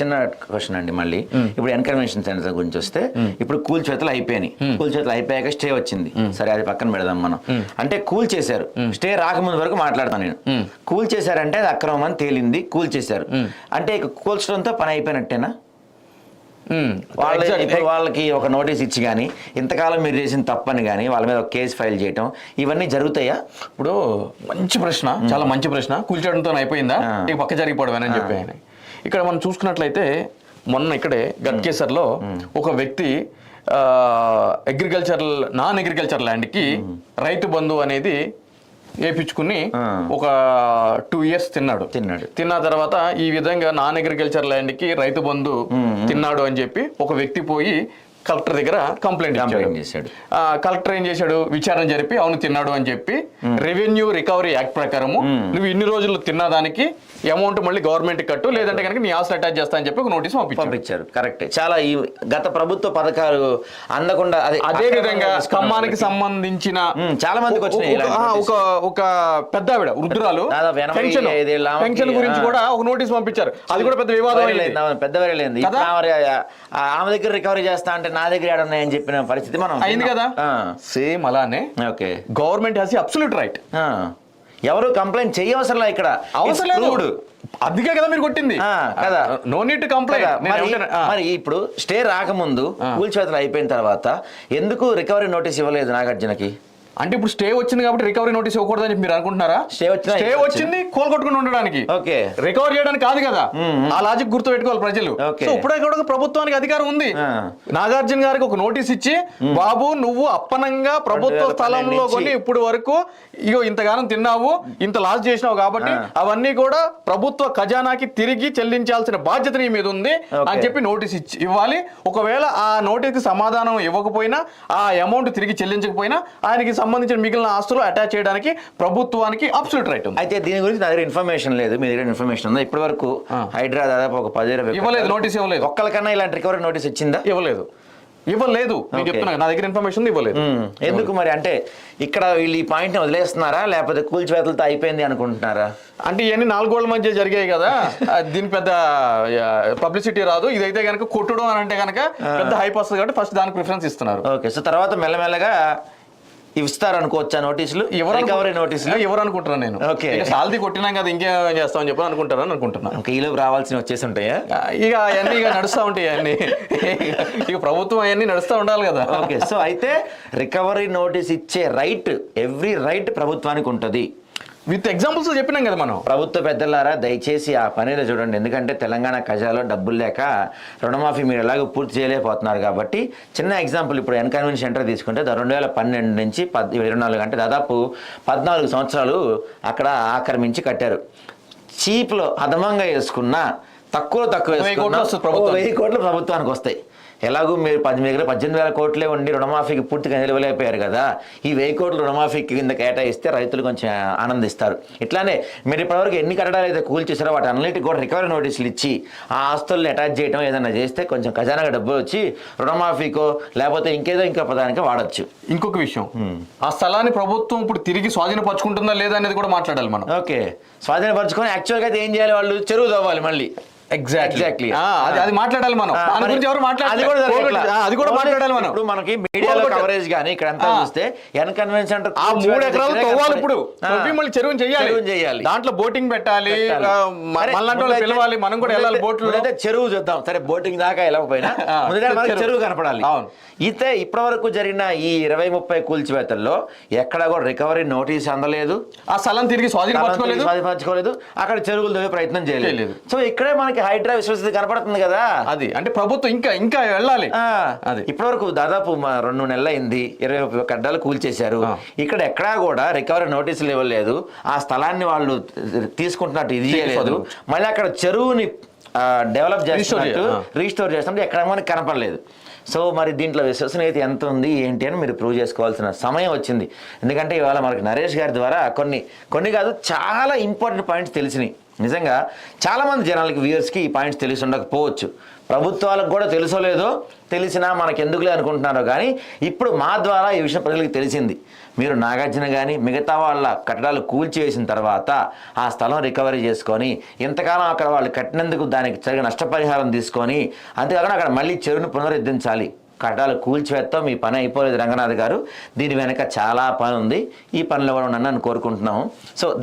చిన్న క్వశ్చన్ అండి మళ్ళీ. ఇప్పుడు ఎన్కన్వెన్షన్ సెంటర్ గురించి వస్తే ఇప్పుడు కూల్ చేతులు అయిపోయినాయి. కూల్ చేతులు అయిపోయాక స్టే వచ్చింది. సరే అది పక్కన పెడదాం మనం. అంటే కూల్ చేశారు. స్టే రాకముందు వరకు మాట్లాడతాను నేను. కూల్ చేశారంటే అది అక్రమం అని తేలింది కూల్ చేశారు. అంటే ఇక కూల్చడంతో పని అయిపోయినట్టేనా? వాళ్ళ ఇప్పుడు వాళ్ళకి ఒక నోటీస్ ఇచ్చి కానీ ఇంతకాలం మీరు చేసిన తప్పని కానీ వాళ్ళ మీద ఒక కేసు ఫైల్ చేయటం ఇవన్నీ జరుగుతాయా? ఇప్పుడు మంచి ప్రశ్న చాలా మంచి ప్రశ్న. కూల్చడంతో అయిపోయిందా? పక్క జరిగిపోవడం చెప్పి ఆయన. ఇక్కడ మనం చూసుకున్నట్లయితే మొన్న ఇక్కడే గట్కేసర్లో ఒక వ్యక్తి అగ్రికల్చర్ నాన్ అగ్రికల్చర్ ల్యాండ్కి రైతు బంధు అనేది వేపించుకుని. ఒక టూ ఇయర్స్ తిన్నాడు. తిన్నాడు. తిన్న తర్వాత ఈ విధంగా నాన్ అగ్రికల్చర్ ల్యాండ్కి రైతు బంధు తిన్నాడు అని చెప్పి ఒక వ్యక్తి పోయి కలెక్టర్ దగ్గర కంప్లైంట్ చేశాడు. కలెక్టర్ ఏం చేశాడు? విచారణ జరిపి అవును తిన్నాడు అని చెప్పి రెవెన్యూ రికవరీ యాక్ట్ ప్రకారము నువ్వు ఇన్ని రోజులు తిన్న దానికి అమౌంట్ మళ్ళీ గవర్నమెంట్ కట్టు లేదంటే కనుక నీ ఆస్తులు అటాచ్ చేస్తా అని చెప్పి ఒక నోటీస్ పంపించారు. కరెక్ట్ చాలా ఈ గత ప్రభుత్వ పథకాలు అందకుండా అదే విధంగా స్తంభానికి. సంబంధించిన చాలా మందికి వచ్చినాయి ఒక-. ఒక పెద్ద ఆవిడ వృద్ధురాలు. పెన్షన్. గురించి. కూడా ఒక నోటీస్ పంపించారు. అది కూడా పెద్ద వివాదం పెద్ద ఆమె దగ్గర రికవరీ చేస్తా అంటే నా దగ్గర ఏడ ఉన్నాయని చెప్పిన పరిస్థితి మనం అయింది కదా? సేమ్ అలానే okay. Government has absolute right. ఎవరు కంప్లైంట్ చేయవసరం ఇక్కడ? అవసరం లేదు. అందుకే కదా మీరు కొట్టింది. కదా. నో నీట్ కంప్లైంట్ మరి ఇప్పుడు స్టే రాకముందు కూల్ చేతులు అయిపోయిన తర్వాత ఎందుకు రికవరీ నోటీస్ ఇవ్వలేదు నాగార్జునకి? అంటే ఇప్పుడు స్టే వచ్చింది కాబట్టి రికవరీ నోటీస్ ఇవ్వకూడదని చెప్పి మీరు అనుకుంటున్నారా Stay వచ్చినా స్టే. వచ్చింది కోలుకొట్టుకుని ఉండడానికి ఓకే రికవర్ చేయడానికి కాదు కదా ఆ లాజిక్ గుర్తు పెట్టుకోవాలి ప్రజలు. సో ఇప్పుడే కూడా ప్రభుత్వానికి అధికారం ఉంది. నాగార్జున గారికి ఒక నోటీస్ ఇచ్చి బాబు నువ్వు అప్పనంగా ప్రభుత్వ 2012 స్థలంలో. కొని ఇప్పుడు వరకు ఇగో ఇంతగానం తిన్నావు ఇంత లాస్ చేసినావు కాబట్టి అవన్నీ కూడా ప్రభుత్వ ఖజానాకి తిరిగి చెల్లించాల్సిన బాధ్యత నీ మీద ఉంది. అని చెప్పి నోటీస్ ఇచ్చి ఇవ్వాలి ఒకవేళ ఆ నోటీస్ సమాధానం ఇవ్వకపోయినా ఆ అమౌంట్ తిరిగి చెల్లించకపోయినా ఆయనకి సంబంధించిన మిగిలిన ఆస్తులు అటాచ్ చేయడానికి ప్రభుత్వానికి అబ్సల్యూట్ రైట్ ఉంది. అయితే దీని గురించి నా దగ్గర ఇన్ఫర్మేషన్ లేదు. మీ దగ్గర ఇన్ఫర్మేషన్ ఉందా? ఇప్పటి వరకు హైడ్రా దాదాపు ఒక పది ఇవ్వలేదు, notice ఇవ్వలేదు. ఒక్కరికన్నా ఇలాంటి రికవరీ నోటీస్ ఇచ్చిందా? ఇవ్వలేదు. ఇవ్వలేదు. నేను. చెప్తున్నా నా దగ్గర ఇన్ఫర్మేషన్ ఇవ్వలేదు. ఎందుకు మరి? అంటే ఇక్కడ వీళ్ళు ఈ పాయింట్ని వదిలేస్తున్నారా? లేకపోతే కూల్చివేతలతో అయిపోయింది అనుకుంటున్నారా? అంటే ఇవన్నీ నాలుగోళ్ళ మధ్య జరిగాయి కదా. దీని పెద్ద పబ్లిసిటీ రాదు. ఇదైతే కనుక కొట్టడం అని అంటే కనుక పెద్ద హైప్ వస్తుంది కాబట్టి ఫస్ట్ దానికి ప్రిఫరెన్స్ ఇస్తున్నారు. ఓకే. సో తర్వాత మెల్లమెల్లగా ఇస్తారు అనుకోవచ్చా నోటీసులు? ఎవరు రికవరీ నోటీసులు? ఎవరు అనుకుంటున్నాను నేను. ఇక సాలరీ కొట్టినాం కదా ఇంకేం చేస్తామని చెప్పి అనుకుంటారని అనుకుంటున్నా. ఇంకా ఈలోపు రావాల్సిన వచ్చేసి ఉంటాయా? ఇక అవన్నీ ఇక నడుస్తూ ఉంటాయి అవన్నీ. ఇక ప్రభుత్వం అవన్నీ నడుస్తూ ఉండాలి కదా. ఓకే సో అయితే రికవరీ నోటీస్ ఇచ్చే రైట్ ఎవ్రీ రైట్ ప్రభుత్వానికి ఉంటుంది. విత్ ఎగ్జాంపుల్స్ చెప్పినాం కదా మనం. ప్రభుత్వ పెద్దలారా దయచేసి ఆ పనిలో చూడండి. ఎందుకంటే తెలంగాణ ఖజాలో డబ్బులు లేక రుణమాఫీ మీరు ఎలాగో పూర్తి చేయలేకపోతున్నారు కాబట్టి చిన్న ఎగ్జాంపుల్ ఇప్పుడు ఎన్కన్వెన్షన్ సెంటర్ తీసుకుంటే రెండు వేల పన్నెండు నుంచి పద్ ఇరవై నాలుగు అంటే దాదాపు పద్నాలుగు సంవత్సరాలు అక్కడ ఆక్రమించి కట్టారు. చీప్లో అదమంగా వేసుకున్న తక్కువ తక్కువ వెయ్యి కోట్లు ప్రభుత్వానికి వస్తాయి. ఎలాగూ మీరు పది మీ దగ్గర పద్దెనిమిది వేల కోట్లే ఉండి రుణమాఫీకి పూర్తిగా నిలవలేకపోయారు కదా. ఈ వెయ్యి కోట్లు రుణమాఫీకి కింద కేటాయిస్తే రైతులు కొంచెం ఆనందిస్తారు. ఇట్లానే మీరు ఇప్పటివరకు ఎన్ని కట్టడాలు అయితే కూల్చేసారో వాటి అన్నిటికి కూడా రికవరీ నోటీసులు ఇచ్చి ఆ ఆస్తుల్ని అటాచ్ చేయడం ఏదైనా చేస్తే కొంచెం ఖజానాగా డబ్బులు వచ్చి రుణమాఫీకో లేకపోతే ఇంకేదో ఇంకో పదానికి వాడచ్చు. ఇంకొక విషయం. ఆ స్థలాన్ని ప్రభుత్వం ఇప్పుడు తిరిగి స్వాధీనపరచుకుంటుందా లేదా అనేది కూడా మాట్లాడాలి మనం. ఓకే. స్వాధీనపరచుకొని యాక్చువల్గా అయితే ఏం చేయాలి వాళ్ళు? చెరువు తవ్వాలి మళ్ళీ. Exactly Exactly. అది అది మాట్లాడాలి మనం. దాని గురించి ఎవరు అది కూడా జరగట్లా. మాట్లాడాలి అది కూడా మాట్లాడాలి మనం. ఇప్పుడు మనకి మీడియాలో కవరేజ్ కానీ ఇక్కడ అంతా. చూస్తే ఎన్ కన్వెన్షన్ సెంటర్ ఆ మూడు ఎకరాలు తవ్వాలి ఇప్పుడు. తవ్వి మళ్ళీ చెరువుని చెరువుని చేయాలి. దాంట్లో బోటింగ్ పెట్టాలి. పెట్టాలి. ఆ, మ- సరే, మళ్ళంటి వాళ్ళు ముందైతే- పిలవాలి. మనం కూడా వెళ్ళాలి బోట్లో ముందైతే చెరువు చూద్దాం. సరే బోటింగ్ దాకా వెళ్ళకపోయినా ముందుగా చెరువు. కనపడాలి. అవును. అయితే ఇప్పటి వరకు జరిగిన ఈ ఇరవై ముప్పై కూల్చివేతల్లో ఎక్కడ కూడా రికవరీ నోటీస్ అందలేదు. ఆ స్థలం తిరిగి స్వాధీనపరచుకోలేదు. స్వాధీనపరచుకోలేదు. అక్కడ చెరువులు తవ్వే ప్రయత్నం చేయలేదు. సో ఇక్కడే మనకి హైడ్రా విశ్వసత కనపడుతుంది కదా? అది. అంటే ప్రభుత్వం ఇంకా ఇంకా వెళ్ళాలి. అది. ఇప్పటివరకు దాదాపు రెండు నెలలు అయింది ఇరవై ముప్పై కడ్డాలు కూల్చేశారు. ఇక్కడ ఎక్కడా కూడా రికవరీ నోటీసులు ఇవ్వలేదు. ఆ స్థలాన్ని వాళ్ళు తీసుకుంటున్నట్టు ఇది చేయలేదు. మళ్ళీ అక్కడ చెరువుని డెవలప్ చేస్తున్నట్టు. రీస్టోర్ చేస్తున్నట్టు ఎక్కడ మనకి కనపడలేదు. సో మరి దీంట్లో విశ్వసనీయత ఎంత ఉంది ఏంటి అని మీరు ప్రూవ్ చేసుకోవాల్సిన సమయం వచ్చింది. ఎందుకంటే ఇవాళ మనకి నరేష్ గారి ద్వారా కొన్ని కొన్ని కాదు చాలా ఇంపార్టెంట్ పాయింట్స్ తెలిసినాయి. నిజంగా చాలామంది జనాలకి వ్యూయర్స్కి ఈ పాయింట్స్ తెలిసి ఉండకపోవచ్చు. ప్రభుత్వాలకు కూడా తెలుసో లేదో తెలిసినా మనకు ఎందుకులే అనుకుంటున్నారో కానీ ఇప్పుడు మా ద్వారా ఈ విషయం ప్రజలకు తెలిసింది. మీరు నాగార్జున కానీ మిగతా వాళ్ళ కట్టడాలు కూల్చివేసిన తర్వాత ఆ స్థలం రికవరీ చేసుకొని ఇంతకాలం అక్కడ వాళ్ళు కట్టినందుకు దానికి జరిగిన నష్టపరిహారం తీసుకొని అంతేకాకుండా అక్కడ మళ్ళీ చెరువును పునరుద్ధరించాలి. కట్టడాలు కూల్చివేస్తాం మీ పని అయిపోలేదు రంగనాథ్ గారు. దీని వెనక చాలా పని ఉంది ఈ పనిలో కూడా నన్ను కోరుకుంటున్నాము. సో